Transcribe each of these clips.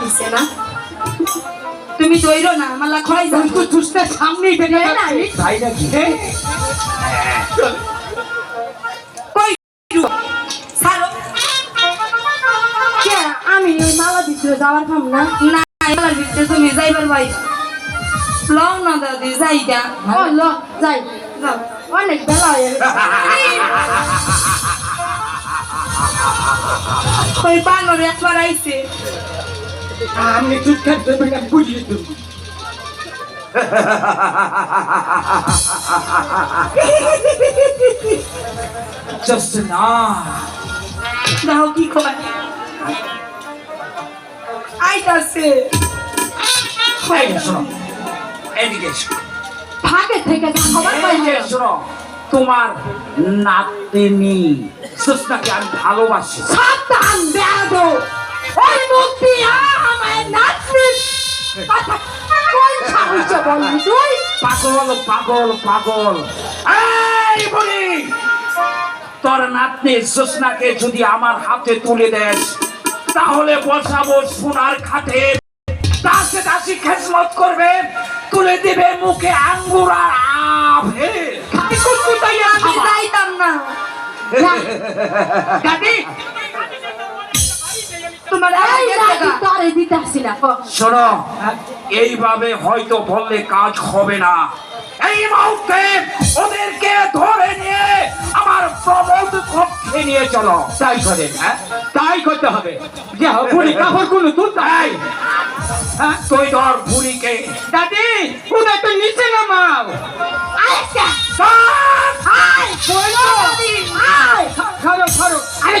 দিছে না। তুমি দইরো না মালা খয় যাও তো চুষতে সামনেই বেরিয়ে না, তাই নাকি? কই সারো কে? আমি ওই মালা দিছিল যাওয়ার খাম না। না এবার ভিতরে তুমি যাইবার ভাই। লও না দাদি যাই গা ও ল যাই। যাও। অনেক বেলা হয়ে গেছে। ওই একবার আইছে। আপনি চুপ থাকবেন আমি বুঝিয়ে দেবো Just কি আইতাছে শোনো। এদিকে থেকে খবর শোনো। তোমার নাতিনি সুস্নাকে আমি ভালোবাসি। সাবধান সাহসে তুই? পাগল পাগল পাগল। এই বলি তোর নাতনি সুস্নাকে যদি আমার হাতে তুলে দেস তাহলে বসাবো সোনার খাটে। দাসে দাসী খেসমত করবে তুলে দিবে মুখে আঙ্গুর আর আভে। কুটকুটাইয়া আমি যাইতাম না। দাদি তোমার। তোরে না শোনো এইভাবে হয়তো বললে কাজ হবে না। এই মুহূর্তে ওদেরকে ধরে নিয়ে আমার প্রমোদ কক্ষে নিয়ে চলো। তাই করেন হ্যাঁ? তাই করতে হবে। যে বুড়ি কাপড়গুলো তুলতে তাই হ্যাঁ? তুই ধর বুড়িকে দাদি কোথায় তো নিচে নামাও। আচ্ছা আরে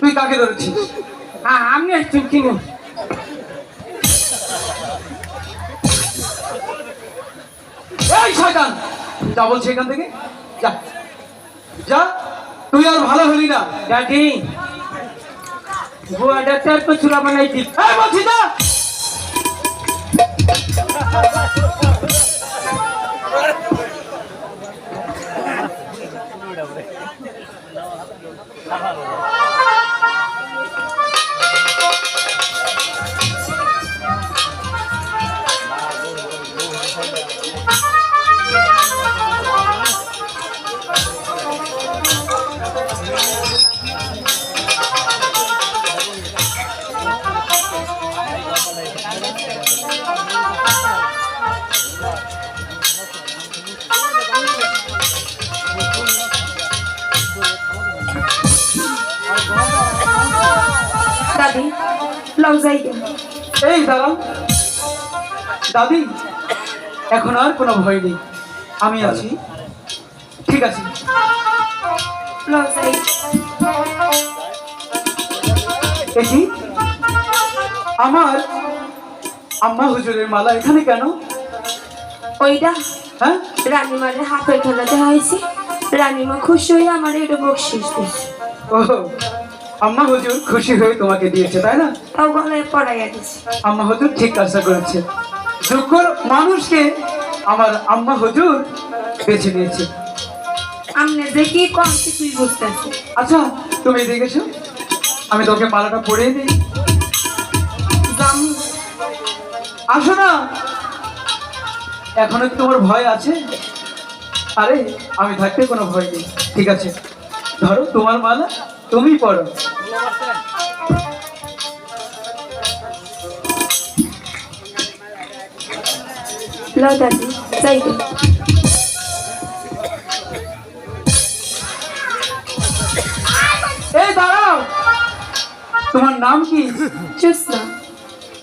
তুই কাকে ধরেছিস? হ্যাঁ আমি আসছি কিনে এই শয়তান। যা বলছি এখান থেকে যা। যা তুই আর ভালো হলি না। দাদি বুয়াটা তার তো চুলা বানাই দিই এই বলছি যা। দাদি লও যাই এই দাঁড়াও। দাদি এখন আর কোনো ভয় নেই। আমি আছি। ঠিক আছে। লও যাই দেখি। আমার আম্মা হুজুরের মালা এখানে কেন? ওইটা হ্যাঁ? রানীমারের হাতের খেলা দেওয়া হয়েছে। রানীমা খুশি হয়ে আমার এটা বকশিস দিয়েছে। ও আম্মা হুজুর খুশি হয়ে তোমাকে দিয়েছে তাই না? তাও গলায় পড়াইয়া আম্মা হুজুর ঠিক কাজটা করেছে। যোগ্য মানুষকে আমার আম্মা হুজুর বেছে নিয়েছে। আমনে যে কি কম কিছুই বুঝতেছে। আচ্ছা তুমি দেখেছ আমি তোকে মালাটা পরিয়ে দিই। আসো না। এখনও তোমার ভয় আছে? আরে আমি থাকতে কোনো ভয় নেই। ঠিক আছে। ধরো তোমার মালা। তুমি পড়ো। যাই এই দাঁড়াও। তোমার নাম কি? জোৎস্না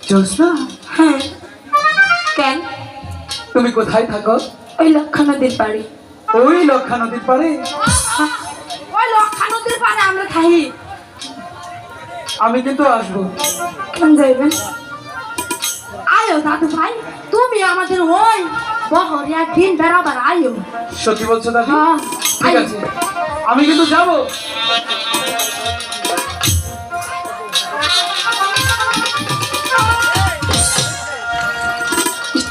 জ্যোৎস্না? হ্যাঁ। কেন? তুমি কোথায় থাকো? ওই লক্ষা নদীর বাড়ি। ওই লক্ষা নদীর পারে ওই লক্ষা নদীর থাকি আমি কিন্তু আসব। কোন যাইবেন আয়ো দাদু ভাই তুমি আমাদের ওই বহরে একদিন বেড়াবার আয়ো। সত্যি বলছো দাদি? হ্যাঁ, ঠিক আছে। আমি কিন্তু যাব।